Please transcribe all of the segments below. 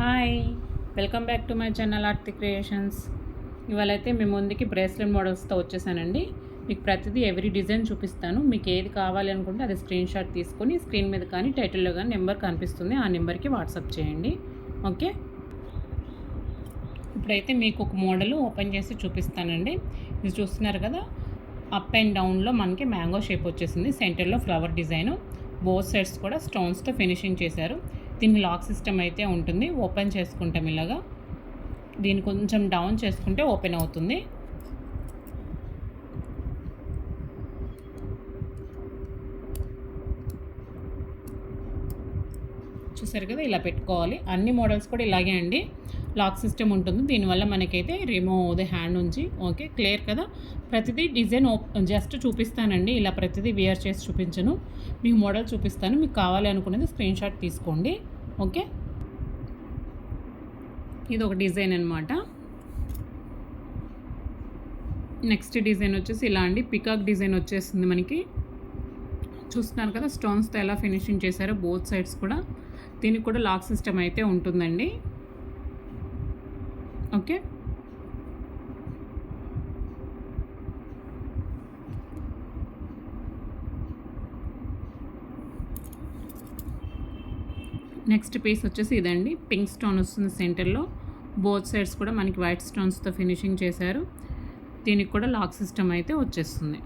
Hi welcome back to my channel Aarti creations. ఇవాళ అయితే మీ ముందుకి బ్రేస్లెట్ మోడల్స్తో వచ్చేసానండి. మీకు ప్రతిదీ ఎవ్రీ డిజైన్ చూపిస్తాను. మీకు ఏది కావాలి అనుకుంటే అది స్క్రీన్ షాట్ తీసుకొని స్క్రీన్ మీద కానీ టైటిల్లో కానీ నెంబర్ కనిపిస్తుంది. ఆ నెంబర్కి వాట్సాప్ చేయండి. ఓకే? ఇప్పుడైతే మీకు ఒక మోడల్ ఓపెన్ చేసి చూపిస్తానండి. ఇది చూస్తున్నారు కదా? అప్ అండ్ డౌన్లో మనకి మ్యాంగో షేప్ వచ్చేసింది. సెంటర్లో ఫ్లవర్ డిజైను. బోత్ సైడ్స్ కూడా స్టోన్స్తో ఫినిషింగ్ చేశారు. దీనికి లాక్ సిస్టమ్ అయితే ఉంటుంది. ఓపెన్ చేసుకుంటాం ఇలాగా. దీన్ని కొంచెం డౌన్ చేసుకుంటే ఓపెన్ అవుతుంది. చూసారు కదా ఇలా పెట్టుకోవాలి. అన్ని మోడల్స్ కూడా ఇలాగే అండి. లాక్ సిస్టమ్ ఉంటుంది. దీనివల్ల మనకైతే రిమూవ్ ది హ్యాండ్ నుంచి. ఓకే క్లియర్ కదా? ప్రతిదీ డిజైన్ జస్ట్ చూపిస్తానండి. ఇలా ప్రతిదీ వియర్ చేసి చూపించను. మీకు మోడల్ చూపిస్తాను. మీకు కావాలి అనుకునేది స్క్రీన్ షాట్ తీసుకోండి. ఓకే? ఇది ఒక డిజైన్ అనమాట నెక్స్ట్ డిజైన్ వచ్చేసి ఇలా అండి. పికాక్ డిజైన్ వచ్చేస్తుంది మనకి. చూస్తున్నారు కదా? స్టోన్స్తో ఎలా ఫినిషింగ్ చేశారో బోత్ సైడ్స్ కూడా. దీనికి కూడా లాక్ సిస్టమ్ అయితే ఉంటుందండి. ఓకే. నెక్స్ట్ పీస్ వచ్చేసి ఇదండి. పింక్ స్టోన్ వస్తుంది సెంటర్లో బోత్ సైడ్స్ కూడా మనకి వైట్ స్టోన్స్తో ఫినిషింగ్ చేశారు. దీనికి కూడా లాక్ సిస్టమ్ అయితే వచ్చేస్తుంది.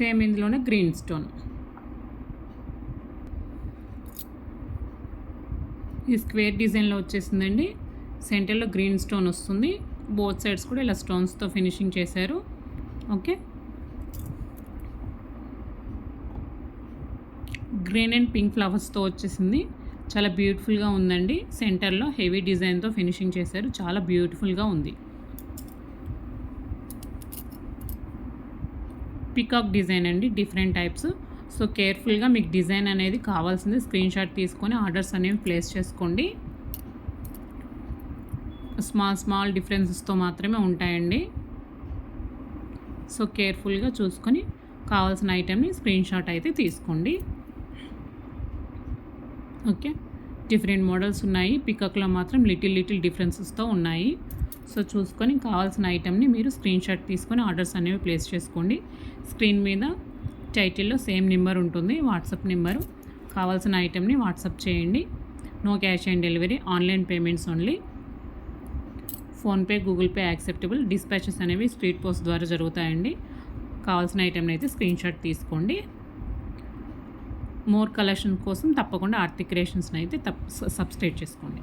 సేమ్ ఇందులోనే గ్రీన్ స్టోన్. ఈ స్క్వేర్ డిజైన్లో వచ్చేసిందండి. సెంటర్లో గ్రీన్ స్టోన్ వస్తుంది. బోత్ సైడ్స్ కూడా ఇలా స్టోన్స్తో ఫినిషింగ్ చేశారు. ఓకే. గ్రీన్ అండ్ పింక్ ఫ్లవర్స్తో వచ్చేసింది. చాలా బ్యూటిఫుల్గా ఉందండి. సెంటర్లో హెవీ డిజైన్తో ఫినిషింగ్ చేశారు. చాలా బ్యూటిఫుల్గా ఉంది. పికాక్ డిజైన్ అండి డిఫరెంట్ టైప్స్ సో కేర్ఫుల్గా మీకు డిజైన్ అనేది కావాల్సింది స్క్రీన్ షాట్ తీసుకొని ఆర్డర్స్ అనేవి ప్లేస్ చేసుకోండి. స్మాల్ స్మాల్ డిఫరెన్సెస్తో మాత్రమే ఉంటాయండి. సో కేర్ఫుల్గా చూసుకొని కావాల్సిన ఐటెంని స్క్రీన్ షాట్ అయితే తీసుకోండి. ఓకే డిఫరెంట్ మోడల్స్ ఉన్నాయి. పికక్లో మాత్రం లిటిల్ లిటిల్ డిఫరెన్సెస్తో ఉన్నాయి. సో చూసుకొని కావాల్సిన ఐటెంని మీరు స్క్రీన్ షాట్ తీసుకొని ఆర్డర్స్ అనేవి ప్లేస్ చేసుకోండి. స్క్రీన్ మీద టైటిల్లో సేమ్ నెంబర్ ఉంటుంది వాట్సాప్ నెంబరు కావాల్సిన ఐటెంని వాట్సాప్ చేయండి. No cash on delivery online payments only PhonePe Google Pay acceptable dispatches అనేవి స్పీడ్ పోస్ట్ ద్వారా జరుగుతాయండి. కావాల్సిన ఐటెంని అయితే స్క్రీన్ షాట్ తీసుకోండి. మోర్ కలెక్షన్ కోసం తప్పకుండా ఆర్టిక్ క్రియేషన్స్ని అయితే తప్ సబ్స్క్రైబ్ చేసుకోండి.